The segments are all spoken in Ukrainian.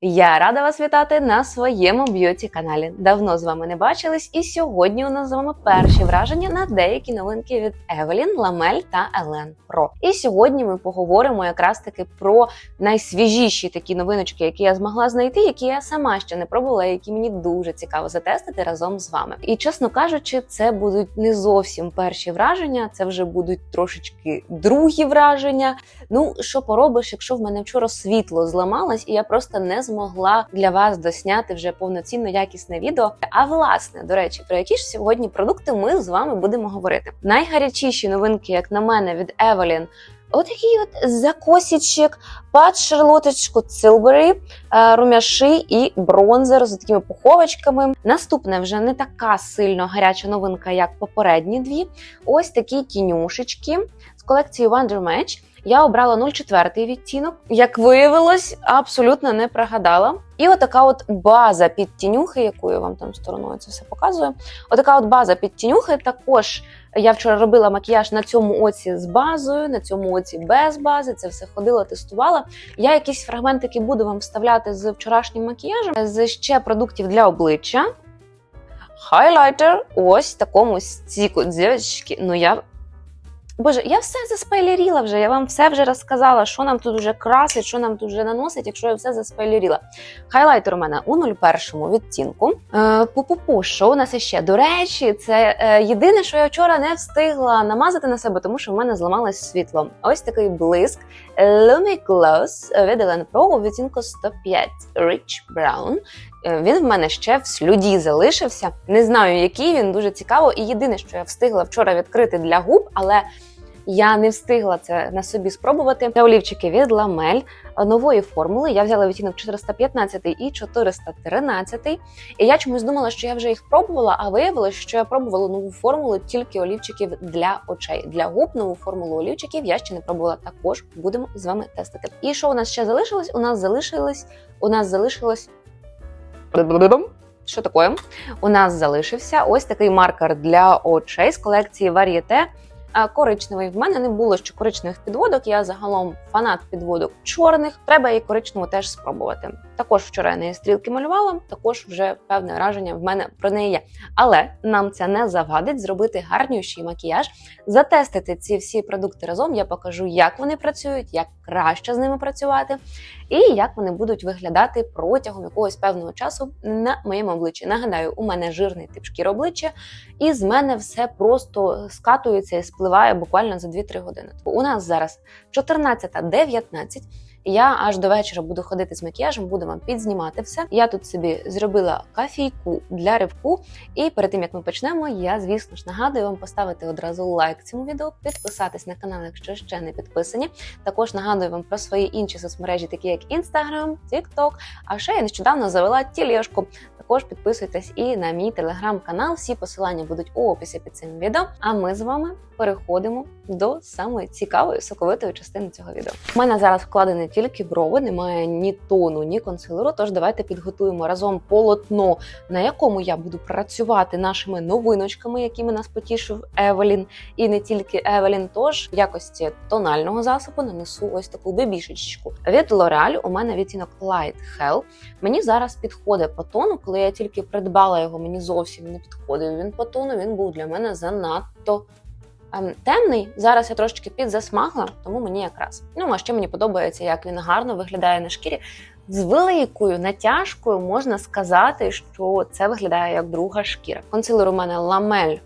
Я рада вас вітати на своєму б'юті каналі. Давно з вами не бачились, і сьогодні у нас з вами перші враження на деякі новинки від Евелін, Ламель та Елен Про. І сьогодні ми поговоримо якраз таки про найсвіжіші такі новиночки, які я змогла знайти, які я сама ще не пробувала, які мені дуже цікаво затестити разом з вами. І чесно кажучи, це будуть не зовсім перші враження, це вже будуть трошечки другі враження. Ну що поробиш, якщо в мене вчора світло зламалось, і я просто не змогла для вас досняти вже повноцінно якісне відео. А власне, до речі, про які ж сьогодні продукти ми з вами будемо говорити. Найгарячіші новинки, як на мене, від Evelyn, Отакий от закосічок під шарлоточку Цилбері, румяши і бронзер з такими пуховочками. Наступне вже не така сильно гаряча новинка, як попередні дві. Ось такі тінюшечки колекції Wonder Match. Я обрала 04 відтінок. Як виявилось, абсолютно не прогадала. І отака от база під тінюхи, яку я вам там стороною це все показую. Отака от база під тінюхи. Також я вчора робила макіяж на цьому оці з базою, на цьому оці без бази. Це все ходила, тестувала. Я якісь фрагментики буду вам вставляти з вчорашнім макіяжем, з ще продуктів для обличчя. Хайлайтер ось такому стіку. Дівчатки, ну я Боже, я все заспойлеріла вже. Я вам все вже розказала, що нам тут вже красить, що нам тут вже наносить, якщо я все заспойлеріла. Хайлайтер у мене у 01 відтінку. Е, Пу-пу-пу, що у нас іще? До речі, це е, єдине, що я вчора не встигла намазати на себе, тому що в мене зламалось світло. Ось такий блиск Lumi Gloss від Pro у відтінку 105 Rich Brown. Е, Він в мене ще в слюді залишився. Не знаю, який він дуже цікаво. І єдине, що я встигла вчора відкрити для губ, але я не встигла це на собі спробувати. Це олівчики від Ламель нової формули. Я взяла відтінок 415 і 413. І я чомусь думала, що я вже їх пробувала, а виявилось, що я пробувала нову формулу тільки олівчиків для очей. Для губ нову формулу олівчиків я ще не пробувала. Також будемо з вами тестити. І що у нас ще залишилось? У нас залишилось, у нас залишилось. Що таке? У нас залишився ось такий маркер для очей з колекції Varieté. Коричневий в мене не було ще коричневих підводок. Я загалом фанат підводок чорних. Треба і коричневу теж спробувати. Також вчора я неї стрілки малювала. Також вже певне враження в мене про неї є. Але нам це не завадить зробити гарніший макіяж, затестити ці всі продукти разом. Я покажу, як вони працюють, як краще з ними працювати, і як вони будуть виглядати протягом якогось певного часу на моєму обличчі. Нагадаю, у мене жирний тип шкіри обличчя, і з мене все просто скатується і спливає буквально за 2-3 години. У нас зараз 14.19. Я аж до вечора буду ходити з макіяжем, буду вам підзнімати все. Я тут собі зробила кафійку для ривку. І перед тим як ми почнемо, я звісно ж нагадую вам поставити одразу лайк цьому відео, підписатись на канал, якщо ще не підписані. Також нагадую вам про свої інші соцмережі, такі як Instagram, TikTok. А ще я нещодавно завела тілешку. Також підписуйтесь і на мій телеграм-канал. Всі посилання будуть у описі під цим відео. А ми з вами переходимо до самої цікавої соковитої частини цього відео. У мене зараз тільки брови, немає ні тону, ні консилеру. Тож давайте підготуємо разом полотно, на якому я буду працювати нашими новиночками, якими нас потішив Евелін, і не тільки Евелін. Тож в якості тонального засобу нанесу ось таку бебішечку. Від L'Oreal у мене відтінок Light Hell. Мені зараз підходить по тону, коли я тільки придбала його, мені зовсім не підходив. Він по тону він був для мене занадто. Ем, темний зараз я трошечки підзасмагла, тому мені якраз. Ну а ще мені подобається, як він гарно виглядає на шкірі. З великою натяжкою можна сказати, що це виглядає як друга шкіра. Консилер у мене Ламель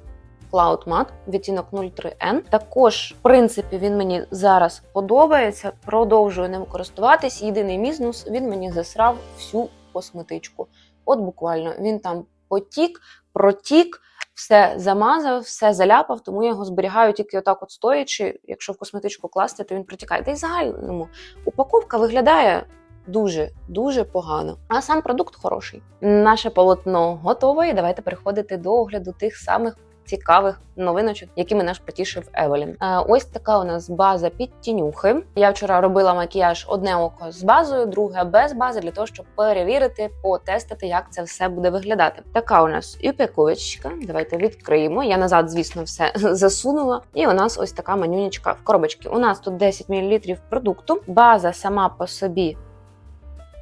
Cloud Matte, відтінок 03N. Також, в принципі, він мені зараз подобається. Продовжую ним користуватись. Єдиний мінус він мені засрав всю косметичку. От буквально він там потік, протік все замазав, все заляпав, тому я його зберігаю тільки отак, от стоячи. Якщо в косметичку класти, то він протікає. Та й загальному упаковка виглядає дуже дуже погано. А сам продукт хороший. Наше полотно готове. І давайте переходити до огляду тих самих. Цікавих новиночок, якими наш потішив Евелін. Е, Ось така у нас база під тінюхи. Я вчора робила макіяж одне око з базою, друге без бази, для того, щоб перевірити, потестити, як це все буде виглядати. Така у нас упаковочка. Давайте відкриємо. Я назад, звісно, все засунула. І у нас ось така манюнічка в коробочці. У нас тут 10 мл продукту. База сама по собі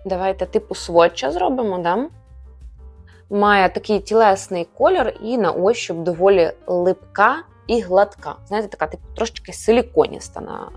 Давайте типу сводча зробимо, да? Має такий тілесний колір і на ощуп доволі липка і гладка. Знаєте, така типу трошечки силіконіста на,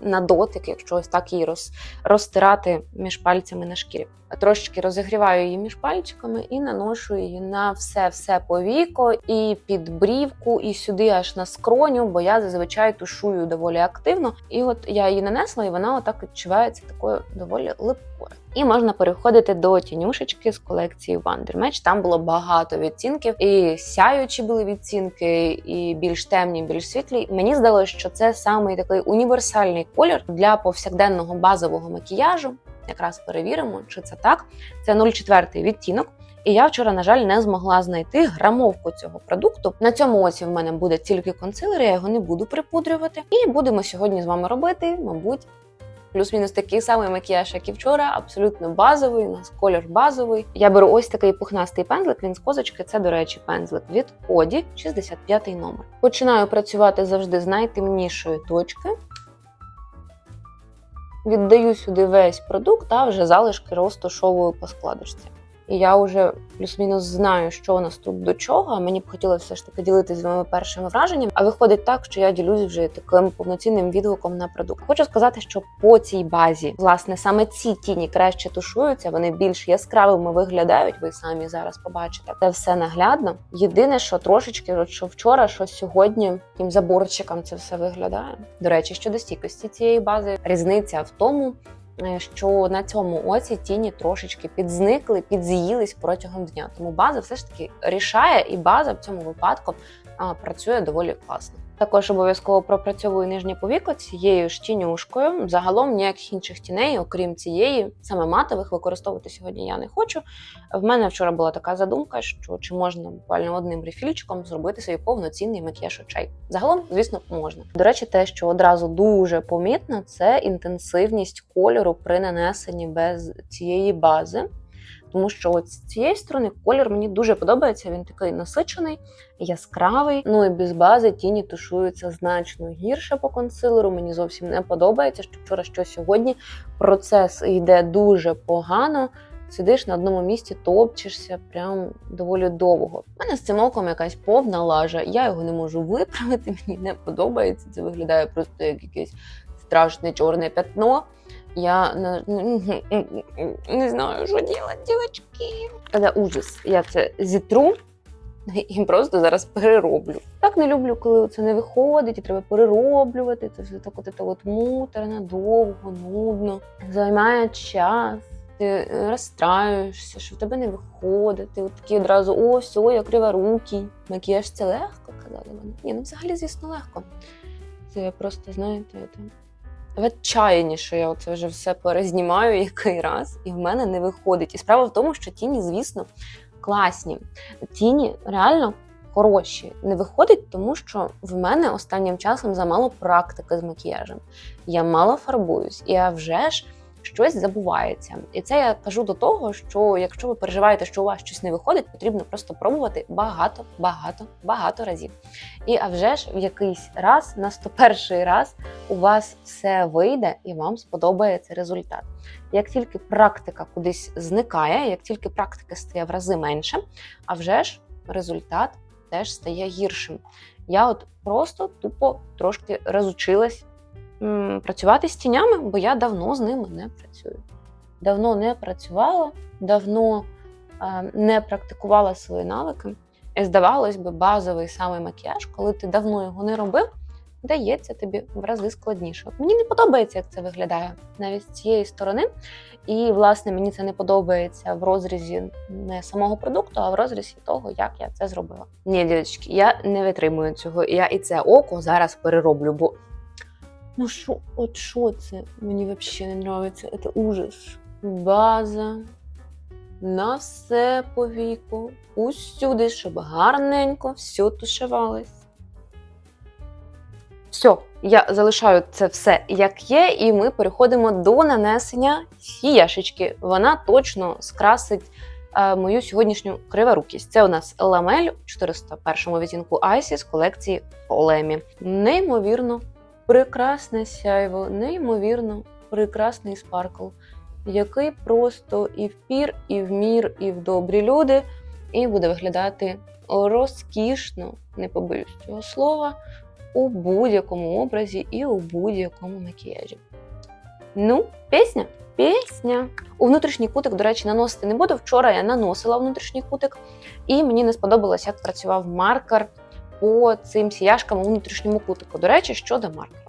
на дотик, якщо ось так її роз, розтирати між пальцями на шкірі. Трошечки розігріваю її між пальчиками і наношу її на все-все повіко, і під брівку, і сюди аж на скроню, бо я зазвичай тушую доволі активно. І от я її нанесла, і вона отак відчувається такою доволі липкою. І можна переходити до тінюшечки з колекції Wonder. Там було багато відцінків, і сяючі були відцінки, і більш темні, більш світлі. Мені здалося, що це самий такий універсальний колір для повсякденного базового макіяжу. Якраз перевіримо, чи це так. Це 0,4 відтінок. І я вчора, на жаль, не змогла знайти грамовку цього продукту. На цьому оці в мене буде тільки консилер, я його не буду припудрювати. І будемо сьогодні з вами робити, мабуть, плюс-мінус такий самий макіяж, як і вчора, абсолютно базовий. У нас колір базовий. Я беру ось такий пухнастий пензлик. Він з козочки. Це, до речі, пензлик від Оді, 65 номер. Починаю працювати завжди з найтемнішої точки. Віддаю сюди весь продукт, а вже залишки розташовую по складочці. І я вже плюс-мінус знаю, що у нас тут до чого. Мені б хотілося все ж таки ділитися з вами першими враженнями. А виходить так, що я ділюсь вже таким повноцінним відгуком на продукт. Хочу сказати, що по цій базі, власне, саме ці тіні краще тушуються, вони більш яскравими виглядають. Ви самі зараз побачите. Це все наглядно. Єдине, що трошечки, що вчора, що сьогодні, таким заборчиком це все виглядає. До речі, щодо стійкості цієї бази, різниця в тому. Е, що на цьому оці тіні трошечки підзникли, підз'їлись протягом дня. Тому база все ж таки рішає, і база в цьому випадку працює доволі класно. Також обов'язково пропрацьовую нижнє повіко цією ж тінюшкою. Загалом ніяких інших тіней, окрім цієї, саме матових, використовувати сьогодні я не хочу. В мене вчора була така задумка, що чи можна буквально одним рефільчиком зробити собі повноцінний макіяж очей. Загалом, звісно, можна. До речі, те, що одразу дуже помітно, це інтенсивність кольору при нанесенні без цієї бази. Тому що от з цієї сторони колір мені дуже подобається. Він такий насичений, яскравий. Ну і без бази тіні тушуються значно гірше по консилеру. Мені зовсім не подобається, що вчора, що сьогодні процес йде дуже погано. Сидиш на одному місці, топчешся прям доволі довго. У мене з цим оком якась повна лажа. Я його не можу виправити. Мені не подобається. Це виглядає просто як якесь страшне чорне пятно. Я не, знаю, що робити, дівчатки. Це ужас. Я це зітру і просто зараз перероблю. Так не люблю, коли це не виходить, і треба перероблювати. Це все так от, от муторно, довго, нудно. Займає час. Ти розстраюєшся, що в тебе не виходить. Ти от такі одразу о, все, я криворукий. Макіяж це легко, казали вони. Ні, ну взагалі, звісно, легко. Це просто, знаєте, в що я оце вже все перезнімаю який раз, і в мене не виходить. І справа в тому, що тіні, звісно, класні. Тіні реально хороші. Не виходить, тому що в мене останнім часом замало практики з макіяжем. Я мало фарбуюсь, і я вже ж щось забувається. І це я кажу до того, що якщо ви переживаєте, що у вас щось не виходить, потрібно просто пробувати багато, багато, багато разів. І а вже ж в якийсь раз, на 101 раз, у вас все вийде і вам сподобається результат. Як тільки практика кудись зникає, як тільки практика стає в рази менше, а вже ж результат теж стає гіршим. Я от просто тупо трошки розучилась працювати з тінями, бо я давно з ними не працюю. Давно не працювала, давно не практикувала свої навики. І здавалось би, базовий самий макіяж, коли ти давно його не робив, дається тобі в рази складніше. Мені не подобається, як це виглядає навіть з цієї сторони. І, власне, мені це не подобається в розрізі не самого продукту, а в розрізі того, як я це зробила. Ні, дівчатки, я не витримую цього. Я і це око зараз перероблю, бо Ну що, от що це? Мені взагалі не подобається. Це ужас. База. На все по віку. Усюди, щоб гарненько все тушувалось. Все, я залишаю це все як є, і ми переходимо до нанесення сіяшечки. Вона точно скрасить е, мою сьогоднішню криворукість. Це у нас ламель у 401 відтінку Айсі з колекції Олемі. Неймовірно прекрасне сяйво, неймовірно прекрасний спаркл. який просто і в пір, і в мір, і в добрі люди, і буде виглядати розкішно, не побоюсь цього слова, у будь-якому образі і у будь-якому макіяжі. Ну, пісня. Пісня. У внутрішній кутик, до речі, наносити не буду. Вчора я наносила внутрішній кутик, і мені не сподобалось, як працював маркер по цим сіяшкам у внутрішньому кутику. До речі, щодо маркера.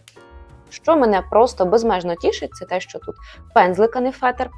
Що мене просто безмежно тішить, це те, що тут пензлик, не фетр,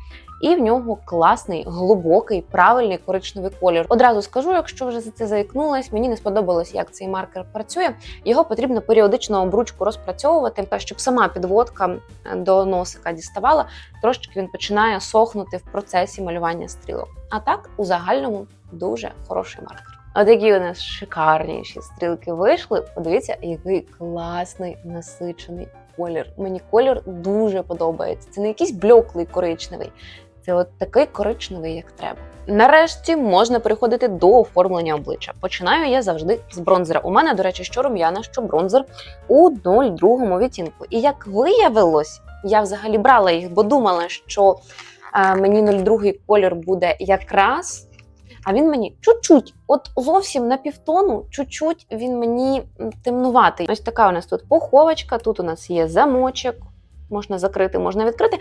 і в нього класний, глибокий, правильний коричневий колір. Одразу скажу, якщо вже за це заікнулась, мені не сподобалось, як цей маркер працює. Його потрібно періодично обручку розпрацьовувати, щоб сама підводка до носика діставала, трошечки він починає сохнути в процесі малювання стрілок. А так, у загальному, дуже хороший маркер. От які у нас шикарніші стрілки вийшли. Подивіться, який класний насичений колір. Мені колір дуже подобається. Це не якийсь блеклий коричневий. Це от такий коричневий, як треба. Нарешті можна переходити до оформлення обличчя. Починаю я завжди з бронзера. У мене, до речі, що рум'яна, що бронзер у 02 відтінку. І як виявилось, я взагалі брала їх, бо думала, що е, мені 02 колір буде якраз. А він мені чуть-чуть, от зовсім на півтону, чуть-чуть він мені темнуватий. Ось така у нас тут поховочка, тут у нас є замочок, можна закрити, можна відкрити.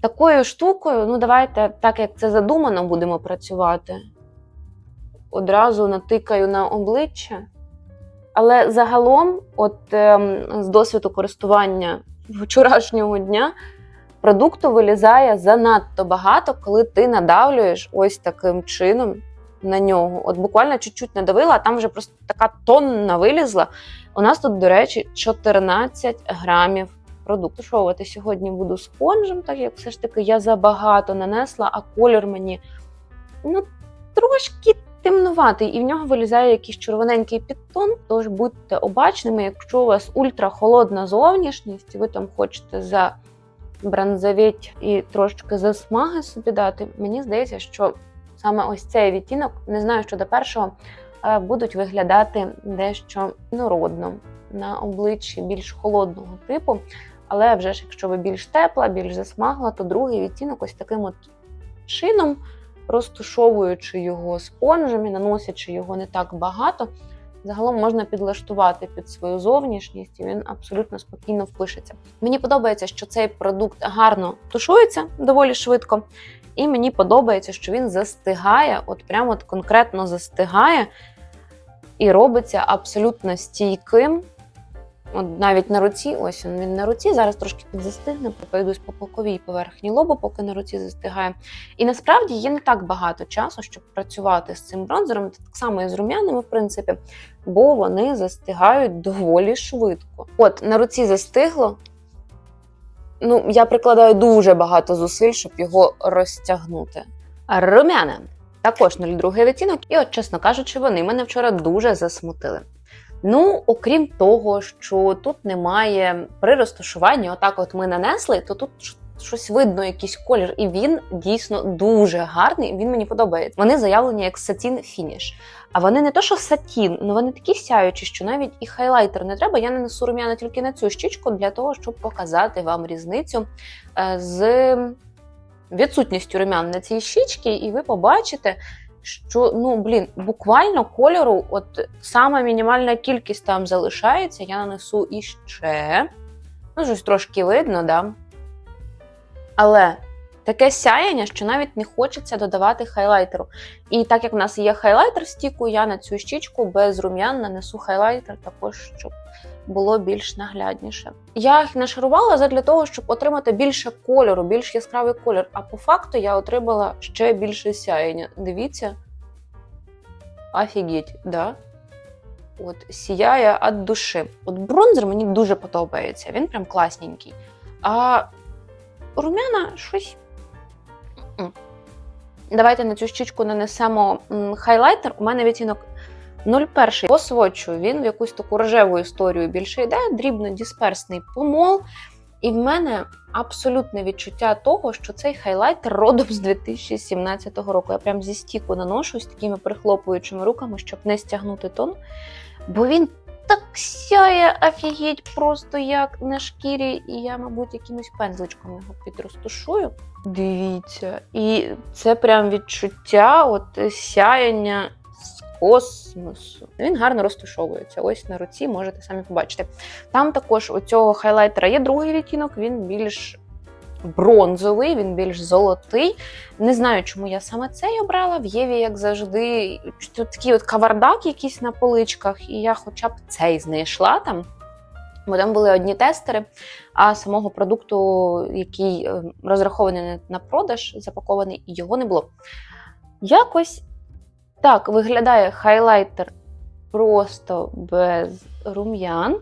Такою штукою, ну давайте, так як це задумано, будемо працювати. Одразу натикаю на обличчя. Але загалом, от ем, з досвіду користування вчорашнього дня, продукту вилізає занадто багато, коли ти надавлюєш ось таким чином на нього. От буквально чуть-чуть надавила, а там вже просто така тонна вилізла. У нас тут, до речі, 14 грамів продукту. Тушовувати сьогодні буду спонжем, так як все ж таки я забагато нанесла, а колір мені ну, трошки темнуватий, і в нього вилізає якийсь червоненький підтон. Тож будьте обачними, якщо у вас ультрахолодна зовнішність, і ви там хочете за бронзовіть і трошечки засмаги собі дати, мені здається, що саме ось цей відтінок, не знаю, що до першого, е, будуть виглядати дещо народно на обличчі більш холодного типу. Але вже ж, якщо ви більш тепла, більш засмагла, то другий відтінок ось таким от чином, розтушовуючи його спонжем і наносячи його не так багато, загалом можна підлаштувати під свою зовнішність, і він абсолютно спокійно впишеться. Мені подобається, що цей продукт гарно тушується доволі швидко, і мені подобається, що він застигає, от прямо от конкретно застигає і робиться абсолютно стійким. От навіть на руці, ось він, на руці, зараз трошки підзастигне, пройдусь по боковій поверхні лобу, поки на руці застигає. І насправді є не так багато часу, щоб працювати з цим бронзером, так само і з рум'яними, в принципі, бо вони застигають доволі швидко. От на руці застигло. Ну, я прикладаю дуже багато зусиль, щоб його розтягнути. Румяне також 02 відтінок, і, от, чесно кажучи, вони мене вчора дуже засмутили. Ну, окрім того, що тут немає при розташуванні, отак от ми нанесли, то тут щось видно, якийсь колір, і він дійсно дуже гарний. Він мені подобається. Вони заявлені як сатін фініш. А вони не то, що сатін, ну вони такі сяючі, що навіть і хайлайтер не треба. Я нанесу рум'яна тільки на цю щічку для того, щоб показати вам різницю е, з відсутністю рум'ян на цій щічці, і ви побачите, що ну блін, буквально кольору, от сама мінімальна кількість там залишається. Я нанесу іще. Ну, щось трошки видно, да. Але таке сяєння, що навіть не хочеться додавати хайлайтеру. І так як в нас є хайлайтер стіку, я на цю щічку без рум'ян нанесу хайлайтер також, щоб було більш наглядніше. Я їх нашарувала задля того, щоб отримати більше кольору, більш яскравий колір. А по факту я отримала ще більше сяєння. Дивіться. Офігеть, да? От, сіяє від душі. От бронзер мені дуже подобається, він прям класненький. А румяна щось. Давайте на цю щічку нанесемо хайлайтер. У мене відтінок 01. По сводчу він в якусь таку рожеву історію більше йде, дрібно-дисперсний помол. І в мене абсолютне відчуття того, що цей хайлайтер родом з 2017 року. Я прям зі стіку наношу з такими прихлопуючими руками, щоб не стягнути тон. Бо він так сяє офігеть просто як на шкірі, і я, мабуть, якимось пензличком його підрозташую. Дивіться, і це прям відчуття от сяяння космосу. Він гарно розташовується. Ось на руці можете самі побачити. Там також у цього хайлайтера є другий відтінок, він більш бронзовий, він більш золотий. Не знаю, чому я саме цей обрала. В Єві, як завжди, тут такий от кавардак якийсь на поличках, і я хоча б цей знайшла там. Бо там були одні тестери, а самого продукту, який е, розрахований на продаж, запакований, його не було. Якось так виглядає хайлайтер просто без рум'ян.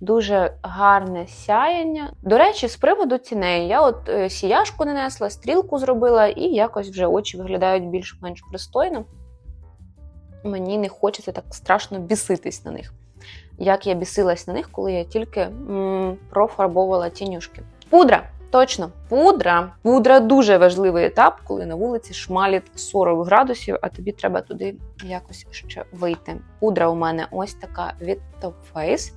Дуже гарне сяєння. До речі, з приводу ціней, я от е, сіяшку нанесла, стрілку зробила, і якось вже очі виглядають більш-менш пристойно. Мені не хочеться так страшно біситись на них. Як я бісилась на них, коли я тільки м, профарбовувала тінюшки. Пудра. Точно, пудра. Пудра дуже важливий етап, коли на вулиці шмалить 40 градусів, а тобі треба туди якось ще вийти. Пудра у мене ось така від Top Face.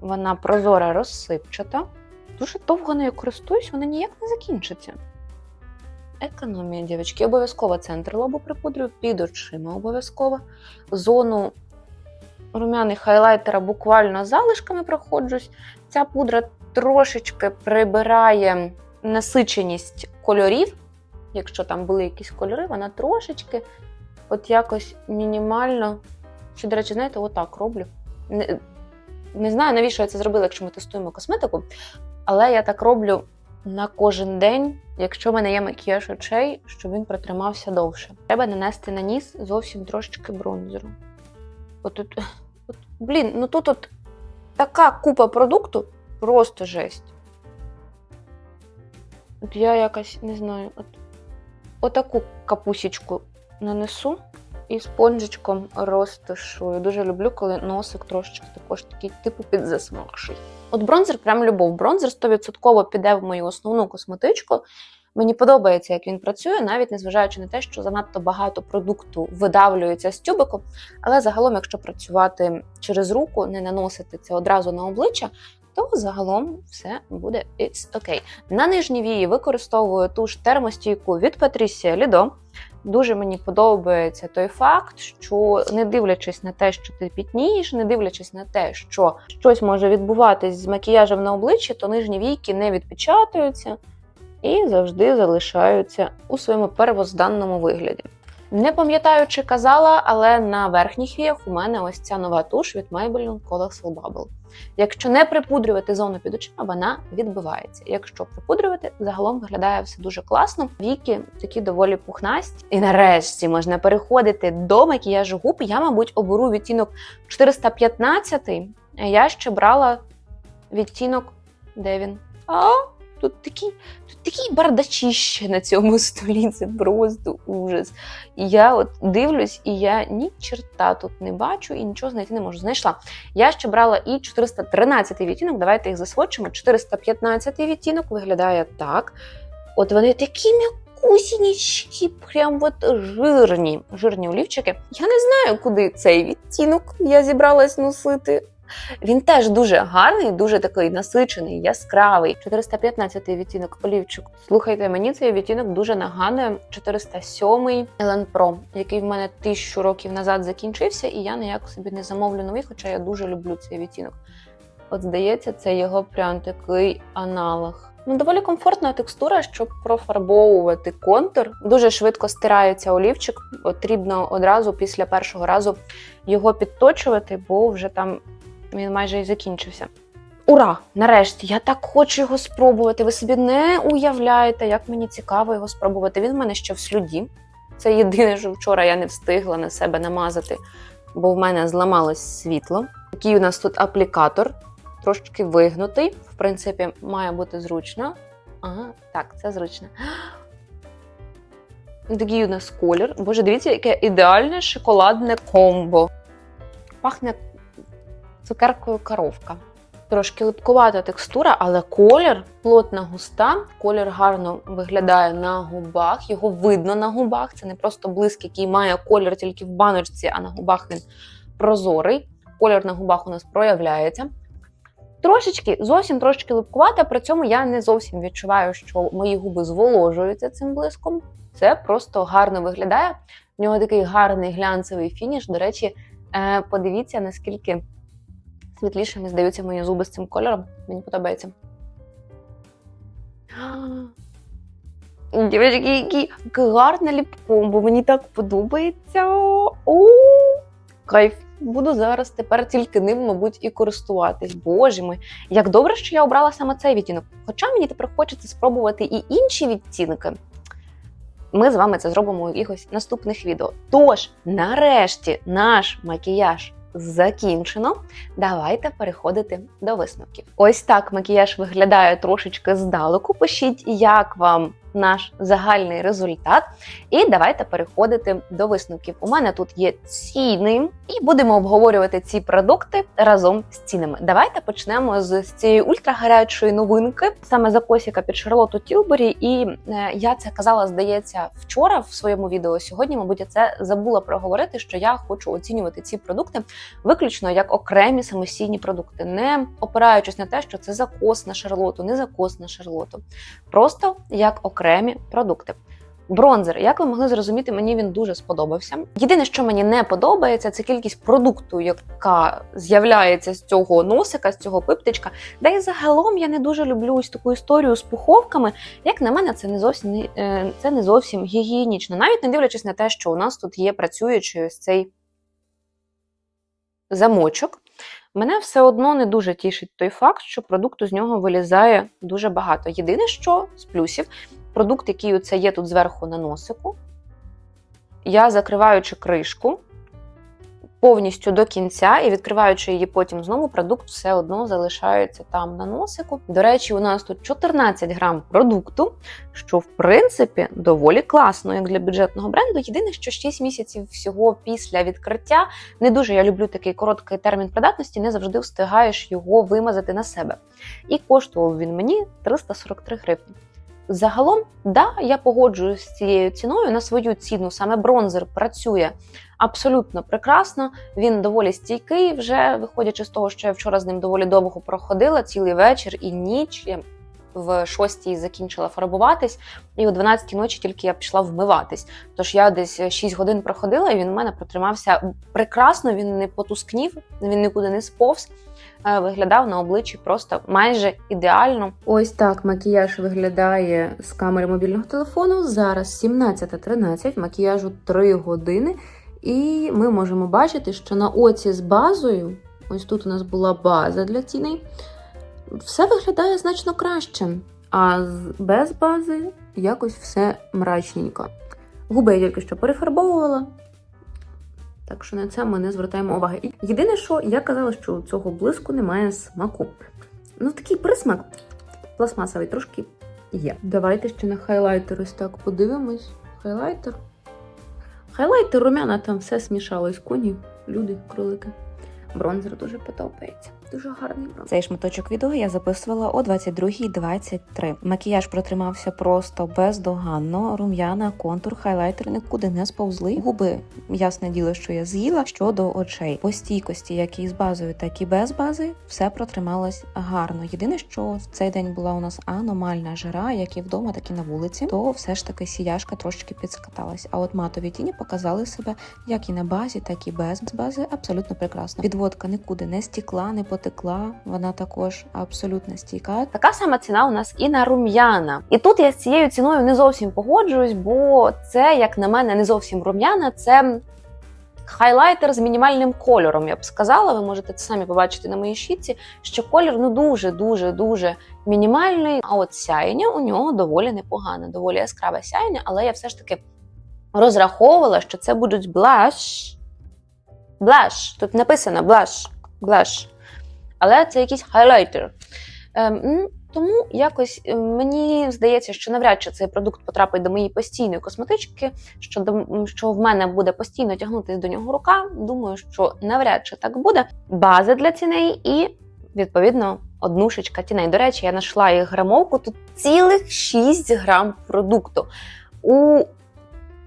Вона прозора, розсипчата. Дуже довго нею користуюсь, вона ніяк не закінчиться. Економія, дівчатки. Обов'язково центр лобу припудрюю, під очима обов'язково. Зону румяних хайлайтера буквально залишками проходжусь. Ця пудра трошечки прибирає насиченість кольорів. Якщо там були якісь кольори, вона трошечки, от якось мінімально. Чи, до речі, знаєте, отак роблю. Не, не знаю, навіщо я це зробила, якщо ми тестуємо косметику, але я так роблю на кожен день, якщо в мене є макіяж очей, щоб він протримався довше. Треба нанести на ніс зовсім трошечки бронзеру. От тут, от, блін, ну тут от така купа продукту, просто жесть. От я якось не знаю, от отаку капусічку нанесу і спонжичком розташую. Дуже люблю, коли носик трошечки також такий типу підзасмокший. От бронзер прям любов. Бронзер 100% піде в мою основну косметичку. Мені подобається, як він працює, навіть незважаючи на те, що занадто багато продукту видавлюється з тюбику. Але загалом, якщо працювати через руку, не наносити це одразу на обличчя, то загалом все буде it's okay. На нижній вії використовую туш термостійку від Patricia Lido. Дуже мені подобається той факт, що не дивлячись на те, що ти пітнієш, не дивлячись на те, що щось може відбуватись з макіяжем на обличчі, то нижні війки не відпечатуються і завжди залишаються у своєму первозданному вигляді. Не пам'ятаю, чи казала, але на верхніх віях у мене ось ця нова туш від Maybelline Colossal Bubble. Якщо не припудрювати зону під очима, вона відбивається. Якщо припудрювати, загалом виглядає все дуже класно. Віки такі доволі пухнасті. І нарешті можна переходити до макіяжу губ. Я, мабуть, оберу відтінок 415. Я ще брала відтінок, де він? Тут такі, тут такі бардачіще на цьому столі. Це просто ужас. І я от дивлюсь, і я ні черта тут не бачу і нічого знайти не можу. Знайшла. Я ще брала і 413 відтінок. Давайте їх засводчимо. 415 відтінок виглядає так. От вони такі м'якусінічки, прям от жирні, жирні олівчики. Я не знаю, куди цей відтінок я зібралась носити. Він теж дуже гарний, дуже такий насичений, яскравий. 415 відтінок олівчик. Слухайте, мені цей відтінок дуже нагадує 407 Ellen Pro, який в мене тисячу років назад закінчився, і я ніяк собі не замовлю новий, хоча я дуже люблю цей відтінок. От здається, це його прям такий аналог. Ну, доволі комфортна текстура, щоб профарбовувати контур. Дуже швидко стирається олівчик. Потрібно одразу після першого разу його підточувати, бо вже там він майже і закінчився. Ура! Нарешті! Я так хочу його спробувати. Ви собі не уявляєте, як мені цікаво його спробувати. Він в мене ще в слюді. Це єдине, що вчора я не встигла на себе намазати, бо в мене зламалось світло. Такий у нас тут аплікатор, трошки вигнутий. В принципі, має бути зручно. Ага, так, це зручно. Такий у нас колір. Боже, дивіться, яке ідеальне шоколадне комбо. Пахне цукеркою коровка. Трошки липкувата текстура, але колір плотна густа. Колір гарно виглядає на губах. Його видно на губах. Це не просто блиск, який має колір тільки в баночці, а на губах він прозорий. колір на губах у нас проявляється. Трошечки, зовсім трошечки липкувата, при цьому я не зовсім відчуваю, що мої губи зволожуються цим блиском. Це просто гарно виглядає. В нього такий гарний глянцевий фініш. До речі, е, подивіться, наскільки світлішими здаються мої зуби з цим кольором. Мені подобається. Дівчатки, які гарне ліпком, бо мені так подобається. О, кайф. Буду зараз тепер тільки ним, мабуть, і користуватись. Боже мій, як добре, що я обрала саме цей відтінок. Хоча мені тепер хочеться спробувати і інші відтінки. Ми з вами це зробимо у якихось наступних відео. Тож, нарешті, наш макіяж закінчено. Давайте переходити до висновків. Ось так макіяж виглядає трошечки здалеку. Пишіть, як вам наш загальний результат. І давайте переходити до висновків. У мене тут є ціни, і будемо обговорювати ці продукти разом з цінами. Давайте почнемо з цієї ультрагарячої новинки, саме закосіка під Шарлоту Тілбері. І е, я це казала, здається, вчора в своєму відео. Сьогодні, мабуть, я це забула проговорити, що я хочу оцінювати ці продукти виключно як окремі самостійні продукти, не опираючись на те, що це закос на шарлоту, не закос на шарлоту, просто як окремі продукти. Бронзер, як ви могли зрозуміти, мені він дуже сподобався. Єдине, що мені не подобається, це кількість продукту, яка з'являється з цього носика, з цього пиптичка. Да і загалом я не дуже люблю ось таку історію з пуховками. Як на мене, це не зовсім е, це не зовсім гігієнічно, навіть не дивлячись на те, що у нас тут є працюючий ось цей замочок. Мене все одно не дуже тішить той факт, що продукту з нього вилізає дуже багато. Єдине, що з плюсів, продукт, який це є тут зверху на носику, я закриваючи кришку повністю до кінця і відкриваючи її потім знову, продукт все одно залишається там на носику. До речі, у нас тут 14 грам продукту, що в принципі доволі класно, як для бюджетного бренду. Єдине, що 6 місяців всього після відкриття не дуже я люблю такий короткий термін придатності, не завжди встигаєш його вимазати на себе. І коштував він мені 343 гривні. Загалом, да, я погоджуюсь з цією ціною на свою ціну. Саме бронзер працює абсолютно прекрасно. Він доволі стійкий, вже виходячи з того, що я вчора з ним доволі довго проходила цілий вечір і ніч. Я в 6 закінчила фарбуватись, і о 12 ночі тільки я пішла вмиватись. Тож я десь 6 годин проходила, і він у мене протримався прекрасно. Він не потускнів, він нікуди не сповз. Е, Виглядав на обличчі просто майже ідеально. Ось так макіяж виглядає з камери мобільного телефону. Зараз 17.13, макіяжу 3 години. І ми можемо бачити, що на оці з базою, ось тут у нас була база для тіней, все виглядає значно краще. А без бази якось все мрачненько. Губи я тільки що перефарбовувала. Так що на це ми не звертаємо уваги. Єдине, що я казала, що у цього блиску немає смаку. Ну, такий присмак пластмасовий трошки є. Давайте ще на хайлайтер ось так подивимось. Хайлайтер. Хайлайтер, румяна, там все смішалось. Коні, люди, кролики. Бронзер дуже подобається. Дуже гарний бронзер. Цей шматочок відео я записувала о 22.23. Макіяж протримався просто бездоганно. Рум'яна, контур, хайлайтер нікуди не сповзли. Губи, ясне діло, що я з'їла. Щодо очей, по стійкості, як і з базою, так і без бази, все протрималось гарно. Єдине, що в цей день була у нас аномальна жара, як і вдома, так і на вулиці, то все ж таки сіяшка трошки підскаталась. А от матові тіні показали себе як і на базі, так і без бази абсолютно прекрасно. Підводка нікуди не стікла, не потекла. Вона також абсолютно стійка. Така сама ціна у нас і на рум'яна. І тут я з цією ціною не зовсім погоджуюсь, бо це, як на мене, не зовсім рум'яна, це хайлайтер з мінімальним кольором. Я б сказала. Ви можете це самі побачити на моїй щітці, що колір ну дуже, дуже, дуже мінімальний. А от сяєння у нього доволі непогане, доволі яскраве сяєння, але я все ж таки розраховувала, що це будуть блаш. Блаш. Тут написано блаш. Блаш. Але це якийсь хайлайтер. Ем, тому якось е, мені здається, що навряд чи цей продукт потрапить до моєї постійної косметички, що, до, що в мене буде постійно тягнутися до нього рука. Думаю, що навряд чи так буде. База для ціней і, відповідно, однушечка тіней. До речі, я знайшла їх грамовку. Тут цілих 6 грам продукту. У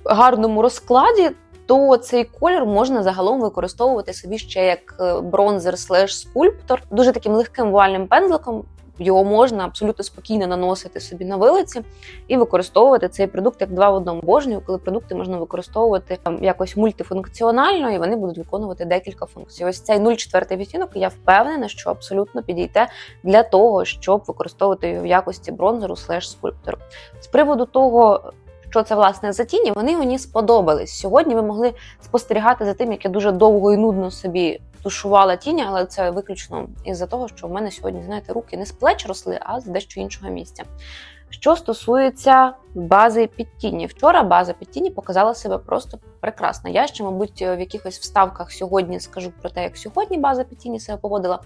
гарному розкладі то цей колір можна загалом використовувати собі ще як е, бронзер слеш скульптор, дуже таким легким вуальним пензликом. Його можна абсолютно спокійно наносити собі на вилиці і використовувати цей продукт як два в одному. Божню, коли продукти можна використовувати якось мультифункціонально, і вони будуть виконувати декілька функцій. Ось цей 0,4 відтінок, я впевнена, що абсолютно підійде для того, щоб використовувати його в якості бронзеру слеш скульптору. З приводу того, що це власне за тіні, вони мені сподобались. Сьогодні ви могли спостерігати за тим, як я дуже довго і нудно собі тушувала тіні, але це виключно із-за того, що в мене сьогодні, знаєте, руки не з плеч росли, а з дещо іншого місця. Що стосується бази під тіні, вчора база під тіні показала себе просто прекрасно. Я ще, мабуть, в якихось вставках сьогодні скажу про те, як сьогодні база під тіні себе поводила.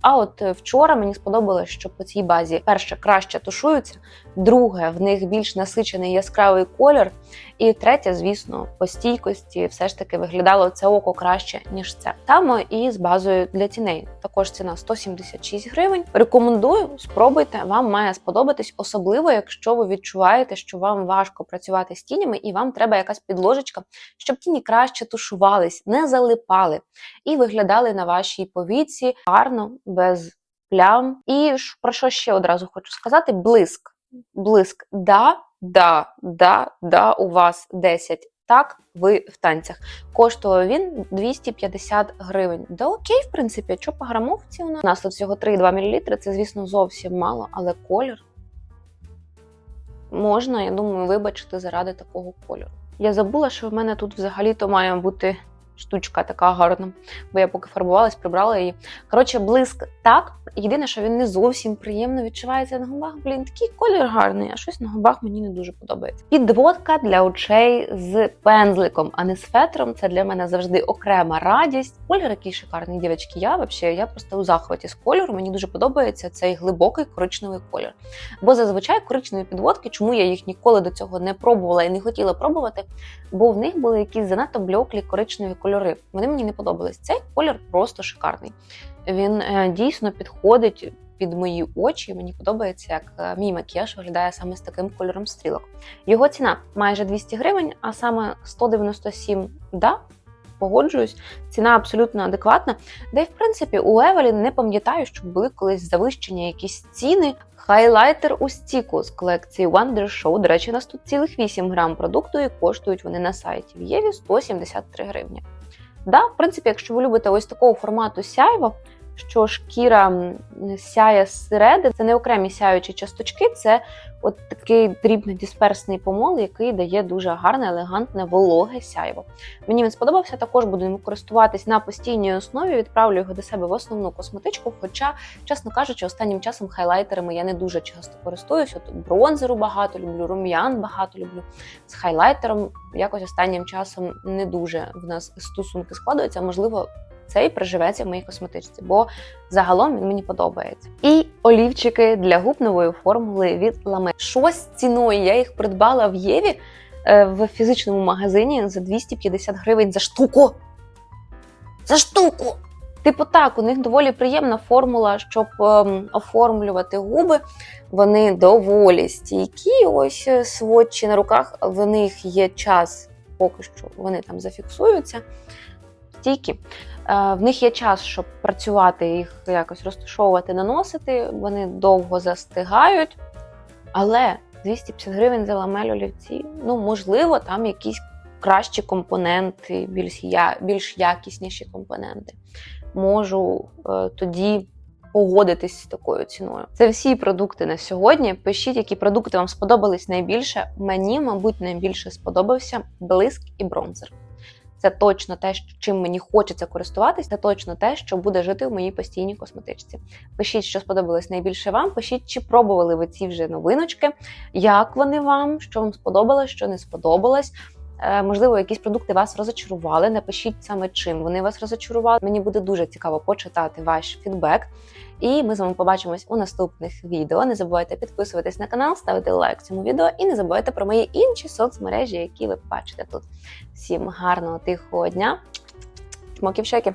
А от е, вчора мені сподобалось, що по цій базі перше краще тушуються, друге, в них більш насичений яскравий колір. І третє, звісно, по стійкості все ж таки виглядало це око краще, ніж це. Там і з базою для тіней. Також ціна 176 гривень. Рекомендую, спробуйте, вам має сподобатись, особливо якщо ви відчуваєте, що вам важко працювати з тінями, і вам треба якась підложечка, щоб тіні краще тушувались, не залипали і виглядали на вашій повіці гарно, без плям. І про що ще одразу хочу сказати: блиск. Блиск, да, да, да, да, у вас 10. Так, ви в танцях. Коштував він 250 гривень. Да окей, в принципі, що по грамовці у нас? У нас тут всього 3,2 мл, це, звісно, зовсім мало, але колір можна, я думаю, вибачити заради такого кольору. Я забула, що в мене тут взагалі-то має бути штучка така гарна, бо я поки фарбувалась, прибрала її. Коротше, блиск так. Єдине, що він не зовсім приємно відчувається на губах. Блін, такий колір гарний, а щось на губах мені не дуже подобається. Підводка для очей з пензликом, а не з фетром. Це для мене завжди окрема радість. Колір який шикарний, дівчатки. Я взагалі я просто у захваті з кольору. Мені дуже подобається цей глибокий коричневий колір. Бо зазвичай коричневі підводки, чому я їх ніколи до цього не пробувала і не хотіла пробувати, бо в них були якісь занадто блеклі коричневі кольори. Вони мені не подобались. Цей колір просто шикарний. Він е, дійсно підходить під мої очі. Мені подобається, як е, мій макіяж виглядає саме з таким кольором стрілок. Його ціна майже 200 гривень, а саме 197 да. Погоджуюсь, ціна абсолютно адекватна. Де, в принципі, у Евелін не пам'ятаю, щоб були колись завищені якісь ціни. Хайлайтер у стіку з колекції Wonder Show. До речі, у нас тут цілих 8 грам продукту і коштують вони на сайті в Єві 173 гривні. Да, в принципі, якщо ви любите ось такого формату сяйво, що шкіра сяє зсередини, це не окремі сяючі часточки, це от такий дрібно-дисперсний помол, який дає дуже гарне, елегантне, вологе сяйво. Мені він сподобався, також ним користуватись на постійній основі. Відправлю його до себе в основну косметичку. Хоча, чесно кажучи, останнім часом хайлайтерами я не дуже часто користуюсь. От бронзеру багато люблю, рум'ян багато люблю. З хайлайтером якось останнім часом не дуже в нас стосунки складаються. Можливо, цей приживеться в моїй косметичці, бо загалом він мені подобається. І олівчики для губ нової формули від Lame. Що з ціною? Я їх придбала в Єві е, в фізичному магазині за 250 гривень за штуку. За штуку! Типу, так, у них доволі приємна формула, щоб ем, оформлювати губи. Вони доволі стійкі. Ось е, сводчі на руках. В них є час, поки що вони там зафіксуються. Стійкі. Е, В них є час, щоб працювати, їх якось розташовувати, наносити. Вони довго застигають. Але 250 гривень за ламель олівці, ну, можливо, там якісь кращі компоненти, більш, я, більш якісніші компоненти. Можу е, тоді погодитись з такою ціною. Це всі продукти на сьогодні. Пишіть, які продукти вам сподобались найбільше. Мені, мабуть, найбільше сподобався блиск і бронзер. Це точно те, чим мені хочеться користуватись, це точно те, що буде жити в моїй постійній косметичці. Пишіть, що сподобалось найбільше вам. Пишіть, чи пробували ви ці вже новиночки, як вони вам, що вам сподобалось, що не сподобалось. Е, Можливо, якісь продукти вас розочарували. Напишіть саме чим вони вас розочарували. Мені буде дуже цікаво почитати ваш фідбек. І ми з вами побачимось у наступних відео. Не забувайте підписуватись на канал, ставити лайк цьому відео і не забувайте про мої інші соцмережі, які ви бачите тут. Всім гарного тихого дня. Чмоків щеки!